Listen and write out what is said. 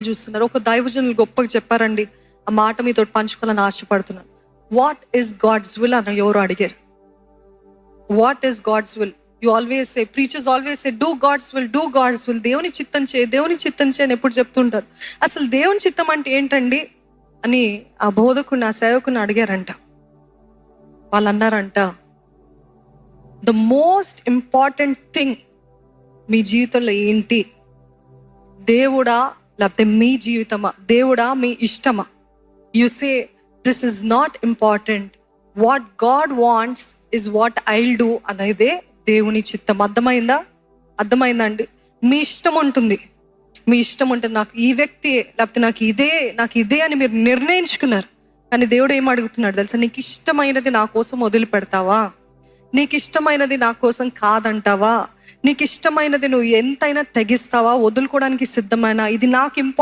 చూస్తున్నారు. ఒక దైవజనులు గొప్పగా చెప్పారండి ఆ మాట మీతో పంచుకోవాలని ఆశపడుతున్నాను. వాట్ ఈస్ గాడ్స్ విల్ అని ఎవరు అడిగారు? What is God's will you always say preachers always say do God's will do God's will దేవుని చిత్తం చే దేవుని చిత్తం చే అని ఎప్పుడు చెప్తుంటారు. అసలు దేవుని చిత్తం అంటే ఏంటండి అని ఆ బోధకుని ఆ సేవకుని అడిగారంట. వాళ్ళు అన్నారంట ద మోస్ట్ ఇంపార్టెంట్ థింగ్ మీ జీవితంలో ఏంటి? దేవుడా లేకపోతే మీ జీవితమా? దేవుడా మీ ఇష్టమా? You say this is not important what God wants is what I'll do అనేదే దేవుని చిత్తం. అర్థమైందా? అర్థమైందా అండి? మీ ఇష్టం ఉంటుంది. మీ ఇష్టం ఉంటుంది. నాకు ఈ వ్యక్తి లేకపోతే నాకు ఇదే నాకు ఇదే అని మీరు నిర్ణయించుకున్నారు. కానీ దేవుడు ఏం అడుగుతున్నాడు తెలుసా? నీకు ఇష్టమైనది నా కోసం వదిలిపెడతావా? నీకు ఇష్టమైనది నా కోసం కాదంటావా? నీకు ఇష్టమైనది నువ్వు ఎంతైనా తెగిస్తావా? వదులుకోవడానికి సిద్ధమైన? ఇది నాకు ఇంపార్టెంట్